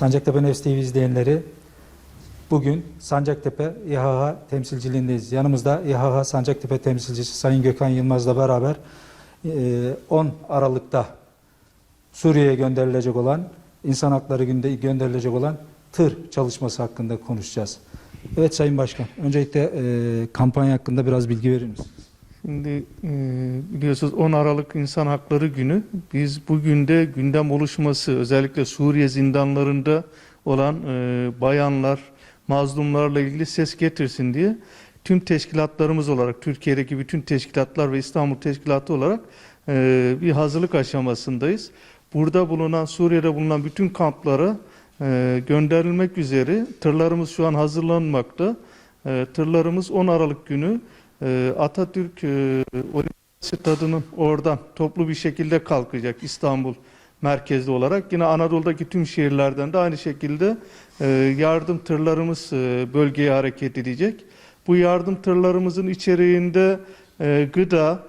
Sancaktepe Nefs TV izleyenleri bugün Sancaktepe İHH temsilciliğindeyiz. Yanımızda İHH Sancaktepe temsilcisi Sayın Gökhan Yılmaz'la beraber e, 10 Aralık'ta Suriye'ye gönderilecek olan insan hakları günde gönderilecek olan tır çalışması hakkında konuşacağız. Evet Sayın Başkan, öncelikle e, kampanya hakkında biraz bilgi verir misiniz? Şimdi e, biliyorsunuz 10 Aralık İnsan Hakları Günü. Biz bugün de gündem oluşması özellikle Suriye zindanlarında olan e, bayanlar, mazlumlarla ilgili ses getirsin diye tüm teşkilatlarımız olarak Türkiye'deki bütün teşkilatlar ve İstanbul Teşkilatı olarak e, bir hazırlık aşamasındayız. Burada bulunan Suriye'de bulunan bütün kamplara gönderilmek üzere tırlarımız şu an hazırlanmakta. Tırlarımız 10 Aralık günü Atatürk e, Olimpiyat Stadı'nın oradan toplu bir şekilde kalkacak İstanbul merkezli olarak. Yine Anadolu'daki tüm şehirlerden de aynı şekilde e, yardım tırlarımız e, bölgeye hareket edecek. Bu yardım tırlarımızın içeriğinde gıda,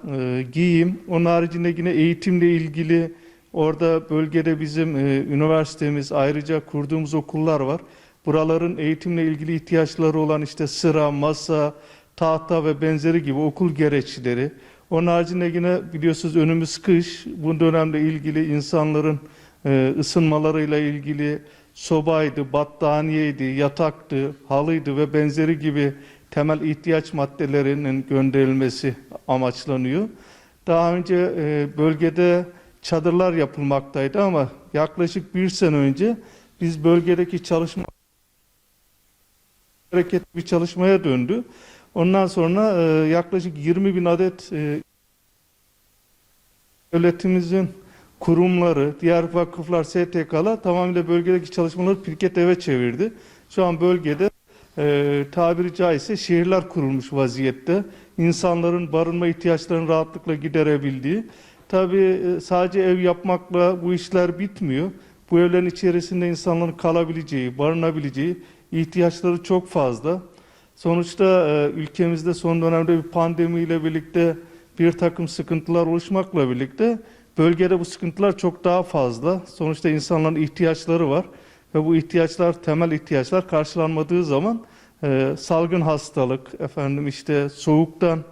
giyim, onun haricinde yine eğitimle ilgili orada bölgede bizim üniversitemiz ayrıca kurduğumuz okullar var. Buraların eğitimle ilgili ihtiyaçları olan işte sıra, masa, tahta ve benzeri gibi okul gereçleri. Onun haricinde yine biliyorsunuz önümüz kış. Bu dönemde ilgili insanların e, ısınmalarıyla ilgili sobaydı, battaniyeydi, yataktı, halıydı ve benzeri gibi temel ihtiyaç maddelerinin gönderilmesi amaçlanıyor. Daha önce e, bölgede çadırlar yapılmaktaydı ama yaklaşık bir sene önce biz bölgedeki çalışma hareketli bir çalışmaya döndü. Ondan sonra e, yaklaşık 20 bin adet e, devletimizin kurumları, diğer vakıflar, STK'lar tamamıyla bölgedeki çalışmaları pirket eve çevirdi. Şu an bölgede e, tabiri caizse şehirler kurulmuş vaziyette. İnsanların barınma ihtiyaçlarını rahatlıkla giderebildiği. Tabii e, sadece ev yapmakla bu işler bitmiyor. Bu evlerin içerisinde insanların kalabileceği, barınabileceği ihtiyaçları çok fazla. Sonuçta e, ülkemizde son dönemde bir pandemiyle birlikte bir takım sıkıntılar oluşmakla birlikte bölgede bu sıkıntılar çok daha fazla. Sonuçta insanların ihtiyaçları var ve bu ihtiyaçlar temel ihtiyaçlar karşılanmadığı zaman e, salgın hastalık, efendim işte soğuktan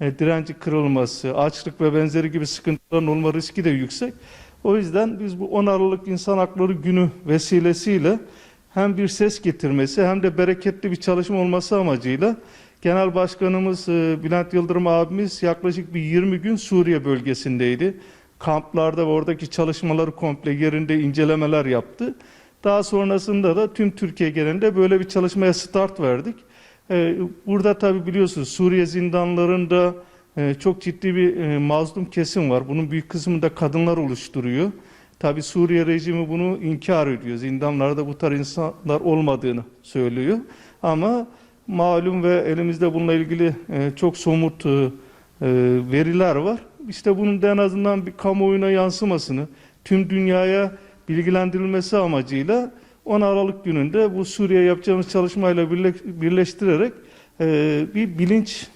e, direnci kırılması, açlık ve benzeri gibi sıkıntıların olma riski de yüksek. O yüzden biz bu 10 Aralık İnsan Hakları Günü vesilesiyle hem bir ses getirmesi hem de bereketli bir çalışma olması amacıyla Genel Başkanımız e, Bülent Yıldırım abimiz yaklaşık bir 20 gün Suriye bölgesindeydi. Kamplarda ve oradaki çalışmaları komple yerinde incelemeler yaptı. Daha sonrasında da tüm Türkiye genelinde böyle bir çalışmaya start verdik. E, Burada tabi biliyorsunuz Suriye zindanlarında e, çok ciddi bir mazlum kesim var. Bunun büyük kısmını da kadınlar oluşturuyor. Tabi Suriye rejimi bunu inkar ediyor. Zindanlarda bu tarz insanlar olmadığını söylüyor. Ama malum ve elimizde bununla ilgili e, çok somut e, e, veriler var. İşte bunun en azından bir kamuoyuna yansımasını, tüm dünyaya bilgilendirilmesi amacıyla 10 Aralık gününde bu Suriye yapacağımız çalışmayla birle- birleştirerek bir bilinç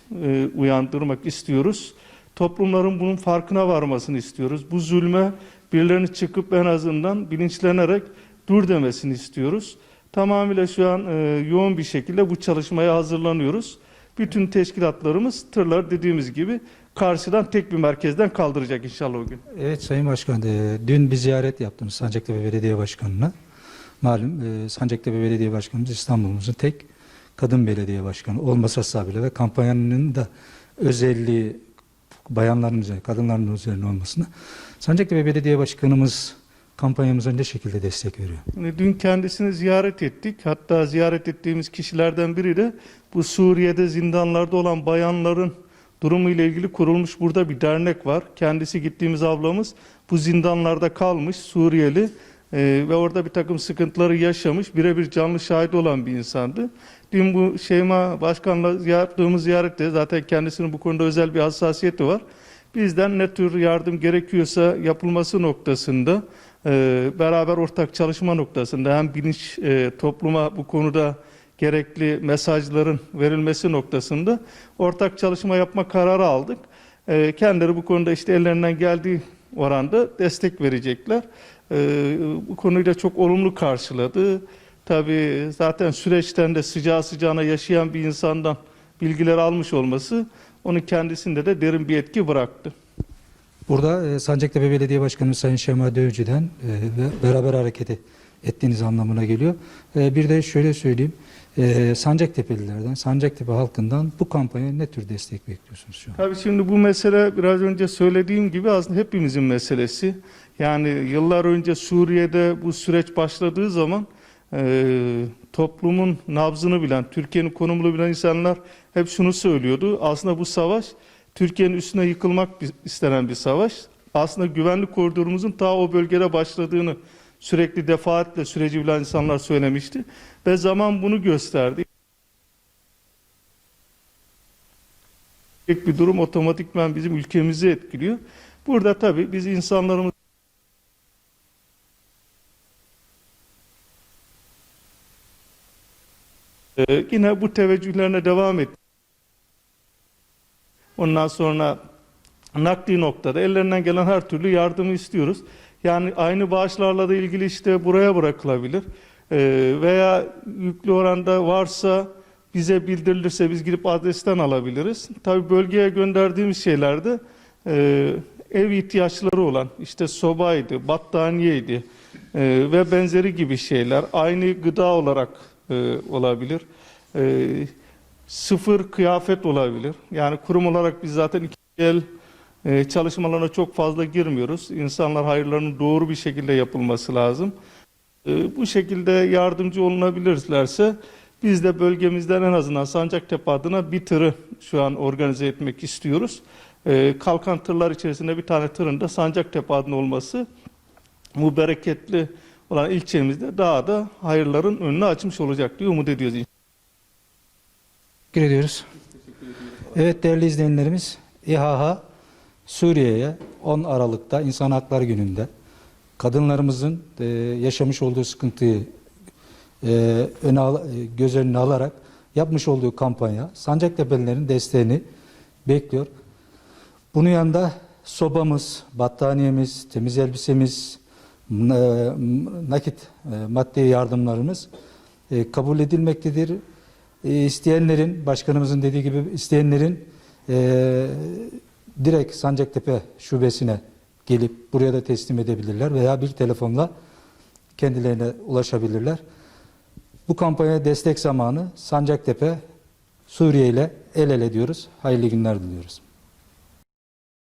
uyandırmak istiyoruz. Toplumların bunun farkına varmasını istiyoruz. Bu zulme birilerini çıkıp en azından bilinçlenerek dur demesini istiyoruz. Tamamıyla şu an e, yoğun bir şekilde bu çalışmaya hazırlanıyoruz. Bütün teşkilatlarımız tırlar dediğimiz gibi karşıdan tek bir merkezden kaldıracak inşallah o gün. Evet Sayın Başkan, e, dün bir ziyaret yaptınız Sancaktepe Belediye Başkanı'na. Malum e, Sancaktepe Belediye Başkanımız İstanbul'umuzun tek kadın belediye başkanı olması hasebiyle ve kampanyanın da özelliği bayanların üzerine, kadınların üzerine olmasına Sancaktepe Belediye Başkanımız kampanyamıza ne şekilde destek veriyor? Şimdi Dün kendisini ziyaret ettik. Hatta ziyaret ettiğimiz kişilerden biri de bu Suriye'de zindanlarda olan bayanların durumu ile ilgili kurulmuş burada bir dernek var. Kendisi gittiğimiz ablamız bu zindanlarda kalmış Suriyeli e, ve orada bir takım sıkıntıları yaşamış. Birebir canlı şahit olan bir insandı. Dün bu Şeyma Başkan'la yaptığımız ziyarette zaten kendisinin bu konuda özel bir hassasiyeti var. Bizden ne tür yardım gerekiyorsa yapılması noktasında e, beraber ortak çalışma noktasında hem bilinç e, topluma bu konuda gerekli mesajların verilmesi noktasında ortak çalışma yapma kararı aldık. E, kendileri bu konuda işte ellerinden geldiği oranda destek verecekler. Ee, bu konuyu da çok olumlu karşıladı. Tabii zaten süreçten de sıcağı sıcağına yaşayan bir insandan bilgiler almış olması onun kendisinde de derin bir etki bıraktı. Burada e, Sancaktepe Belediye Başkanı Sayın Şema Dövücü'den e, beraber hareket ettiğiniz anlamına geliyor. E, bir de şöyle söyleyeyim. E, Sancaktepe'lilerden, Sancaktepe halkından bu kampanya ne tür destek bekliyorsunuz şu an? Tabii şimdi bu mesele biraz önce söylediğim gibi aslında hepimizin meselesi. Yani yıllar önce Suriye'de bu süreç başladığı zaman e, toplumun nabzını bilen, Türkiye'nin konumunu bilen insanlar hep şunu söylüyordu. Aslında bu savaş Türkiye'nin üstüne yıkılmak istenen bir savaş. Aslında güvenlik koridorumuzun ta o bölgede başladığını sürekli defaatle süreci bilen insanlar söylemişti. Ve zaman bunu gösterdi. bir durum otomatikman bizim ülkemizi etkiliyor. Burada tabii biz insanlarımız Ee, yine bu teveccühlerine devam et. Ondan sonra nakli noktada ellerinden gelen her türlü yardımı istiyoruz. Yani aynı bağışlarla da ilgili işte buraya bırakılabilir. Ee, veya yüklü oranda varsa bize bildirilirse biz gidip adresten alabiliriz. Tabii bölgeye gönderdiğimiz şeylerde e, ev ihtiyaçları olan işte sobaydı, battaniyeydi e, ve benzeri gibi şeyler aynı gıda olarak e, olabilir. E, sıfır kıyafet olabilir. Yani kurum olarak biz zaten iki el e, çalışmalarına çok fazla girmiyoruz. İnsanlar hayırlarının doğru bir şekilde yapılması lazım. E, bu şekilde yardımcı olunabilirlerse biz de bölgemizden en azından Sancaktepe adına bir tırı şu an organize etmek istiyoruz. E, kalkan tırlar içerisinde bir tane tırın da Sancaktepe adına olması bu bereketli olan ilçemizde daha da hayırların önünü açmış olacak diye umut ediyoruz. Teşekkür ediyoruz. Evet değerli izleyenlerimiz, İHA Suriye'ye 10 Aralık'ta İnsan Hakları Günü'nde kadınlarımızın e, yaşamış olduğu sıkıntıyı e, öne al- e, göz önüne alarak yapmış olduğu kampanya Sancaktepe'lilerin desteğini bekliyor. Bunun yanında sobamız, battaniyemiz, temiz elbisemiz, n- nakit e, maddi yardımlarımız e, kabul edilmektedir. E, isteyenlerin, başkanımızın dediği gibi isteyenlerin e, direkt Sancaktepe şubesine gelip buraya da teslim edebilirler veya bir telefonla kendilerine ulaşabilirler. Bu kampanyaya destek zamanı Sancaktepe Suriye ile el ele diyoruz. Hayırlı günler diliyoruz.